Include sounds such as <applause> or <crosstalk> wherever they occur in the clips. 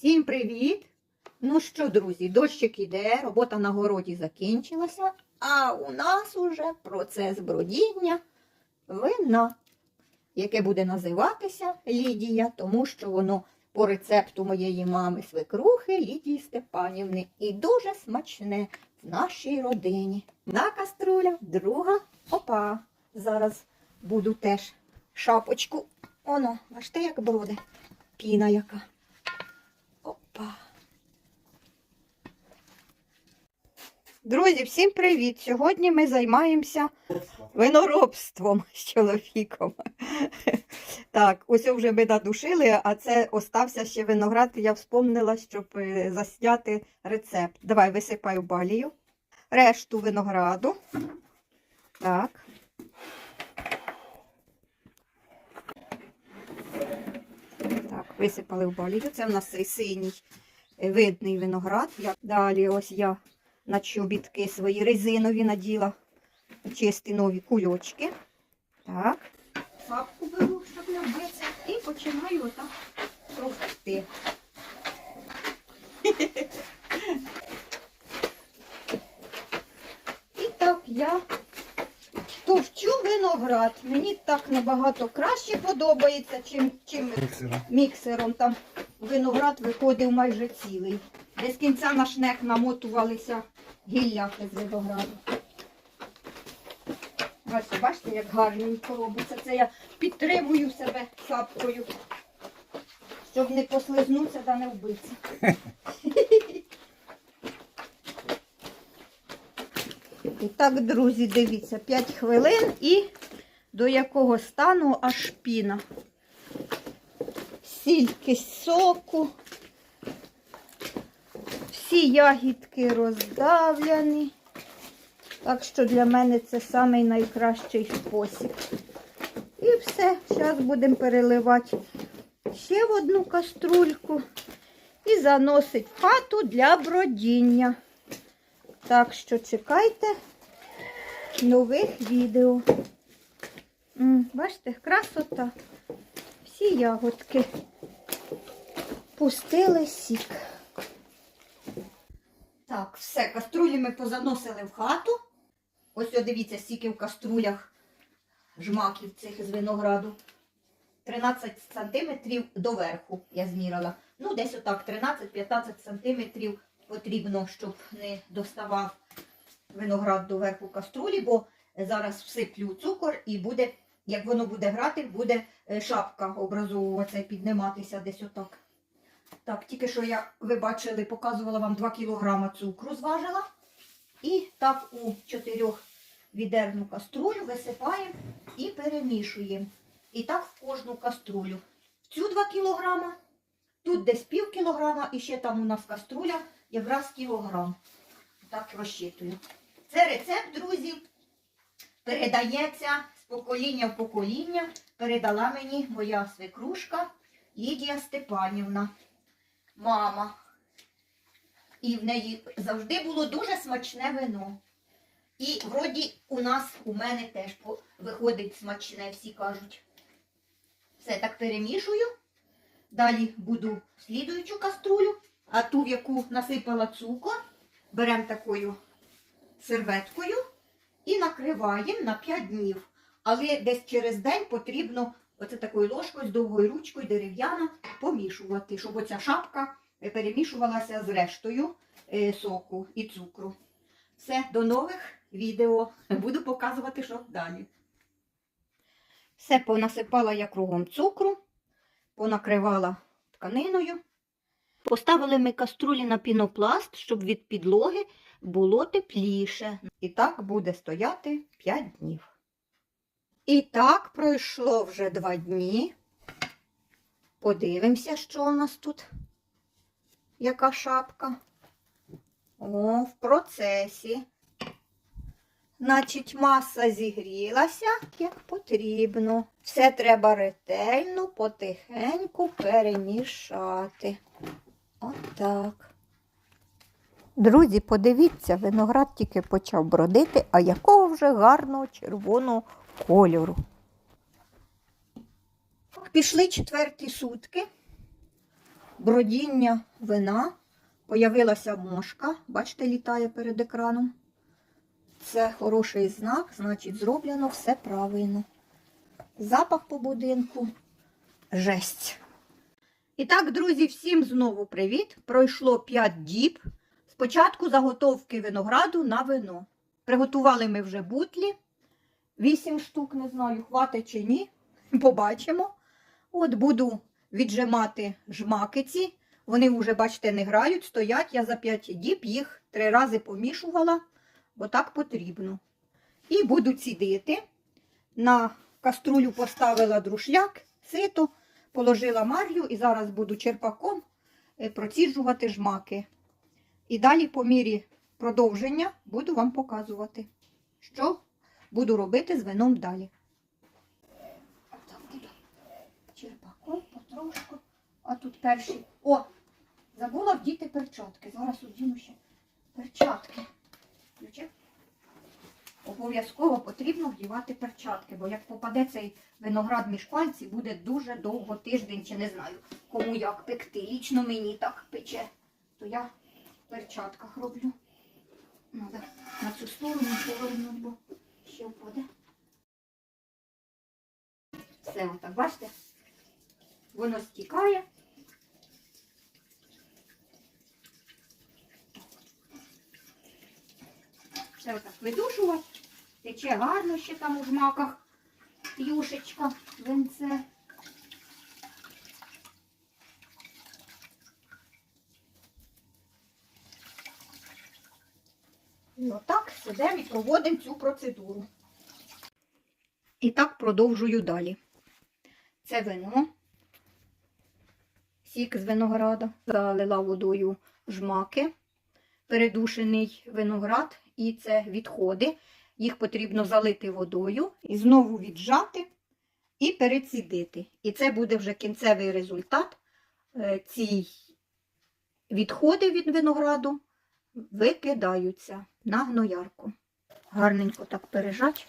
Всім привіт! Ну що, друзі, дощик іде, робота на городі закінчилася, а у нас уже процес бродіння вина, яке буде називатися Лідія, тому що воно по рецепту моєї мами свекрухи Лідії Степанівни і дуже смачне в нашій родині. На каструля, друга опа. Зараз буду теж шапочку. Оно, бачите, як броде. Піна яка. Опа. Друзі, всім привіт! Сьогодні ми займаємося виноробством з чоловіком. <laughs> Так, ось вже ми надушили, а це остався ще виноград. Я вспомнила, щоб е, засняти рецепт. Давай висипаю балію. Решту винограду. Так. Так, висипали в балію. Це в нас цей синій е, видний виноград. Далі ось я на чобітки свої резинові наділа чисті нові кульочки. Так. Папку беру, щоб не вбитися, і починаю отак товкти. І так я товчу виноград. Мені так набагато краще подобається, чим, чим Міксера. міксером там виноград виходив майже цілий. Без кінця на шнек намотувалися гілляки з винограду. Бачите, бачите, як гарненько робиться. Це я підтримую себе шапкою, щоб не послизнутися та не вбитися. І так, друзі, дивіться, 5 хвилин і до якого стану аж піна стільки соку. Всі ягідки роздавлені. Так що для мене це самий найкращий спосіб. І все. Зараз будемо переливати ще в одну каструльку і заносить хату для бродіння. Так що чекайте нових відео. Бачите, красота. Всі ягодки пустили сік. Так, все, каструлі ми позаносили в хату. Ось о, дивіться, скільки в каструлях жмаків цих з винограду. 13 сантиметрів доверху я зміряла. Ну, десь отак 13-15 сантиметрів потрібно, щоб не доставав виноград до верху каструлі, бо зараз всиплю цукор і буде, як воно буде грати, буде е, шапка образовуватися підніматися десь отак. Так, тільки що я, ви бачили, показувала вам 2 кг цукру зважила. І так у 4 відерну каструлю висипаємо і перемішуємо. І так в кожну каструлю. В цю 2 кг, тут десь пів кілограма, і ще там у нас каструля якраз кілограм. Так розчитую. Це рецепт, друзі, передається з покоління в покоління. Передала мені моя свекрушка Лідія Степанівна, мама. І в неї завжди було дуже смачне вино. І вроді у нас, у мене теж виходить смачне, всі кажуть. Все так перемішую. Далі буду слідуючу каструлю, а ту, в яку насипала цукор, беремо такою серветкою і накриваємо на 5 днів. Але десь через день потрібно оце такою ложкою з довгою ручкою дерев'яна помішувати, щоб оця шапка перемішувалася з рештою е, соку і цукру. Все, до нових відео. Буду показувати, що далі. Все понасипала я кругом цукру, понакривала тканиною. Поставили ми каструлі на пінопласт, щоб від підлоги було тепліше. І так буде стояти 5 днів. І так пройшло вже 2 дні. Подивимося, що у нас тут. Яка шапка. О, в процесі. Значить, маса зігрілася, як потрібно. Все треба ретельно, потихеньку перемішати. Отак. Друзі, подивіться, виноград тільки почав бродити, а якого вже гарного червоного кольору. Пішли четверті сутки. бродіння вина. Появилася мошка, бачите, літає перед екраном. Це хороший знак, значить, зроблено все правильно. Запах по будинку жесть. І так, друзі, всім знову привіт. Пройшло 5 діб. Спочатку заготовки винограду на вино. Приготували ми вже бутлі. 8 штук, не знаю, хватить чи ні. Побачимо. От буду віджимати жмакиці. Вони вже, бачите, не грають, стоять. Я за 5 діб їх три рази помішувала, бо так потрібно. І буду цідити. На каструлю поставила друшляк, сито, положила марлю і зараз буду черпаком е, проціджувати жмаки. І далі, по мірі продовження, буду вам показувати, що буду робити з вином далі. Черпаком потрошку. А тут перший. О! Забула вдіти перчатки. Зараз одіну ще перчатки. Обов'язково потрібно вдівати перчатки, бо як попаде цей виноград між пальців, буде дуже довго тиждень чи не знаю, кому як пекти. Лічно мені так пече, то я в перчатках роблю. Надо на цю сторону повернути, бо ще впаде. Все отак, бачите? Воно стікає. Все отак видушувати. Тече гарно ще там у жмаках. Юшечка, винце. Отак сидимо і проводимо цю процедуру. І так продовжую далі. Це вино. Сік з винограда. Залила водою жмаки, передушений виноград, і це відходи. Їх потрібно залити водою і знову віджати і перецідити. І це буде вже кінцевий результат. Е, Ці відходи від винограду викидаються на гноярку. Гарненько так пережать,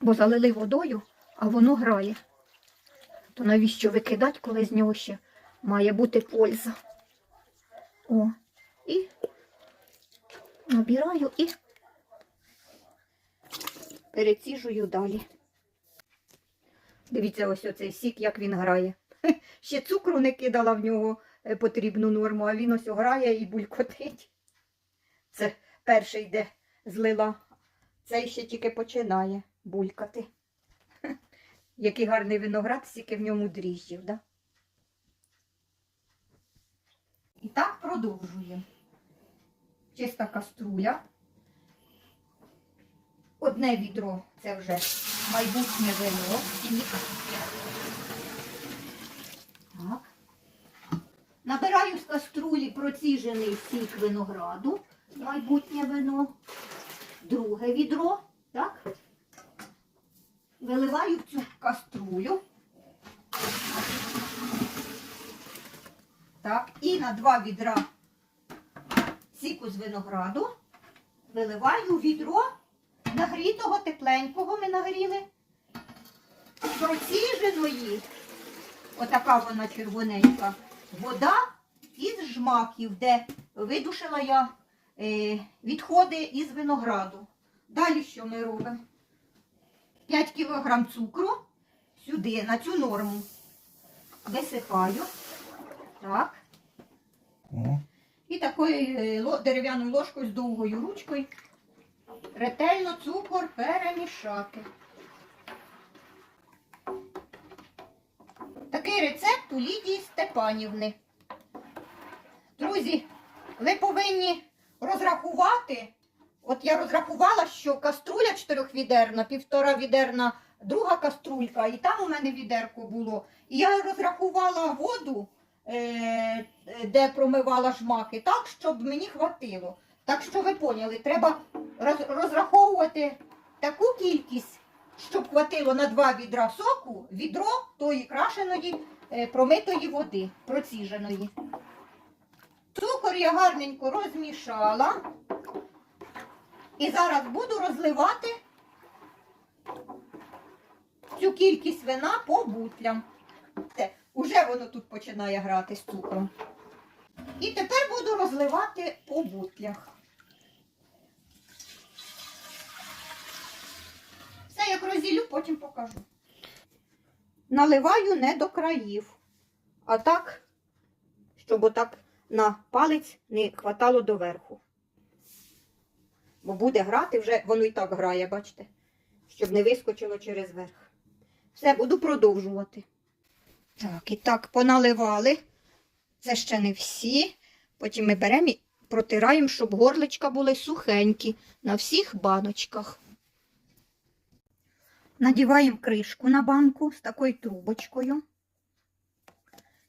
бо залили водою, а воно грає. То навіщо викидати, коли з нього ще має бути польза? О, і набираю і переціжую далі. Дивіться, ось оцей сік, як він грає. <laughs> Ще цукру не кидала в нього потрібну норму, а він ось грає і булькотить. Це перший, де злила. Цей ще тільки починає булькати. <laughs> Який гарний виноград, стільки в ньому дріжджів, да? І так продовжуємо. Чиста каструля. Одне відро це вже майбутнє вино. Так. Набираю з каструлі проціжений сік винограду, майбутнє вино. Друге відро. Так. Виливаю в цю каструлю. Так, і на два відра сіку з винограду виливаю відро нагрітого, тепленького ми нагріли, проціженої, отака вона червоненька, вода із жмаків, де видушила я е, відходи із винограду. Далі що ми робимо? 5 кг цукру сюди, на цю норму. Висипаю. Так. О, І такою е, дерев'яною ложкою з довгою ручкою ретельно цукор перемішати. Такий рецепт у Лідії Степанівни. Друзі, ви повинні розрахувати. От я розрахувала, що каструля чотирьохвідерна, півтора відерна друга каструлька, і там у мене відерко було. І я розрахувала воду, е, де промивала жмаки, так, щоб мені хватило. Так що ви поняли, треба розраховувати таку кількість, щоб хватило на два відра соку, відро тої крашеної е, промитої води, проціженої. Цукор я гарненько розмішала. І зараз буду розливати цю кількість вина по бутлям. Уже воно тут починає грати з цукром. І тепер буду розливати по бутлях. Все потім покажу. Наливаю не до країв, а так, щоб отак на палець не хватало доверху. Бо буде грати вже, воно і так грає, бачите, щоб не вискочило через верх. Все, буду продовжувати. Так, і так, поналивали. Це ще не всі. Потім ми беремо і протираємо, щоб горличка були сухенькі на всіх баночках. Надіваємо кришку на банку з такою трубочкою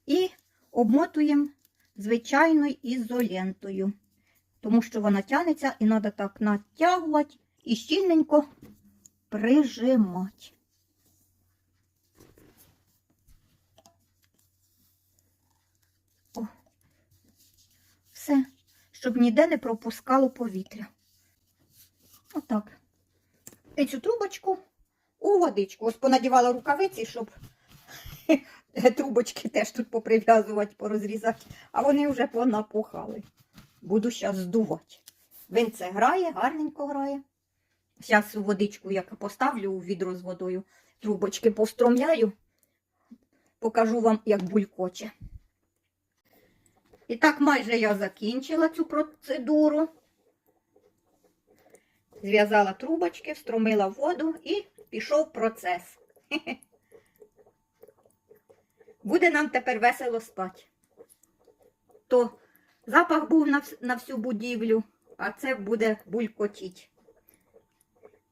і обмотуємо звичайною ізолентою, тому що вона тягнеться і треба так натягувати і щільненько прижимати. О. Все, щоб ніде не пропускало повітря. Отак. І цю трубочку у водичку. Ось понадівала рукавиці, щоб <laughs> трубочки теж тут поприв'язувати, порозрізати, а вони вже понапухали. Буду зараз здувати. Винце грає, гарненько грає. Зараз водичку як поставлю у відро з водою, трубочки постромляю, покажу вам, як булькоче. І так майже я закінчила цю процедуру. Зв'язала трубочки, встромила воду і пішов процес. <laughs> Буде нам тепер весело спати. То запах був на, на всю будівлю, а це буде булькотіть.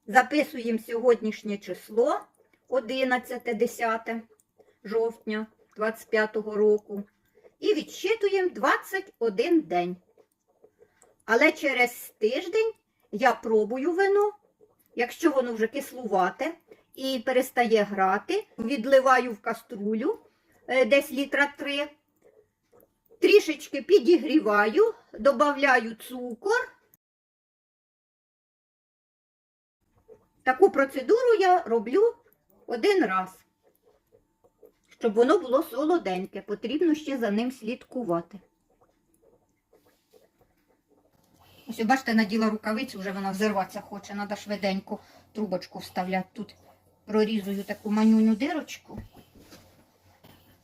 Записуємо сьогоднішнє число 11-10 жовтня 25-го року і відсчитуємо 21 день. Але через тиждень я пробую вино, якщо воно вже кислувате і перестає грати, відливаю в каструлю е, десь літра 3, трішечки підігріваю, додаю цукор. Таку процедуру я роблю один раз. Щоб воно було солоденьке, потрібно ще за ним слідкувати. Ось, бачите, наділа рукавицю, вже вона взірватися хоче, треба швиденько трубочку вставляти. Тут прорізую таку манюню дирочку.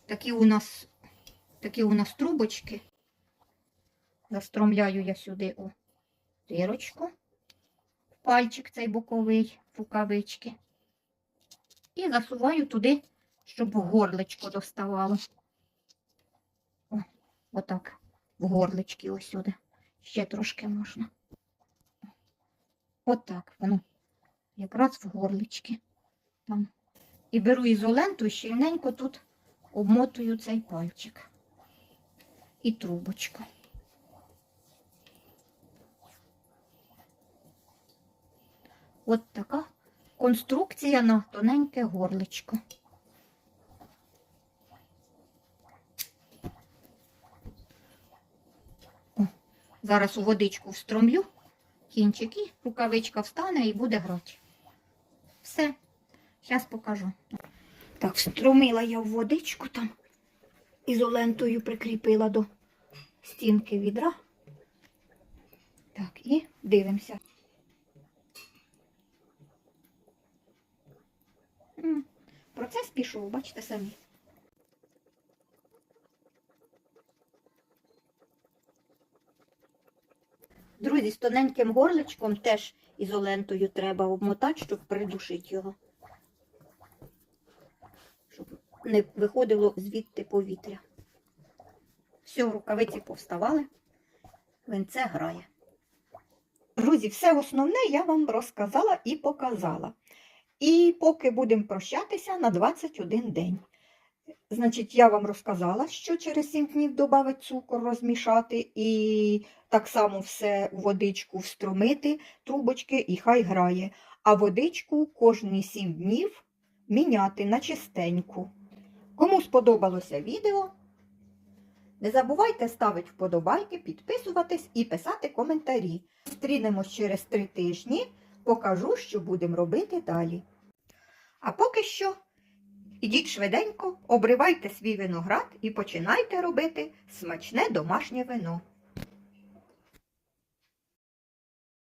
Такі у нас, такі у нас трубочки. Застромляю я сюди у дирочку, пальчик цей боковий, рукавички. І засуваю туди, щоб горлечко доставало. О, отак, в горлечки ось сюди. Ще трошки можна. Отак воно. Якраз в горлички. Там. І беру ізоленту і щільненько тут обмотую цей пальчик. І трубочку. От така конструкція на тоненьке горличко. Зараз у водичку встромлю кінчик і рукавичка встане і буде грати. Все, зараз покажу. Так, встромила я в водичку там, ізолентою прикріпила до стінки відра. Так, і дивимося. Процес пішов, бачите самі. Друзі, з тоненьким горличком теж ізолентою треба обмотати, щоб придушити його. Щоб не виходило звідти повітря. Все, рукавиці повставали. Винце грає. Друзі, все основне я вам розказала і показала. І поки будемо прощатися на 21 день. Значить, я вам розказала, що через 7 днів додати цукор, розмішати і так само все водичку встромити, трубочки і хай грає. А водичку кожні 7 днів міняти на чистеньку. Кому сподобалося відео, не забувайте ставити вподобайки, підписуватись і писати коментарі. Зустрінемось через 3 тижні, покажу, що будемо робити далі. А поки що ідіть швиденько, обривайте свій виноград і починайте робити смачне домашнє вино.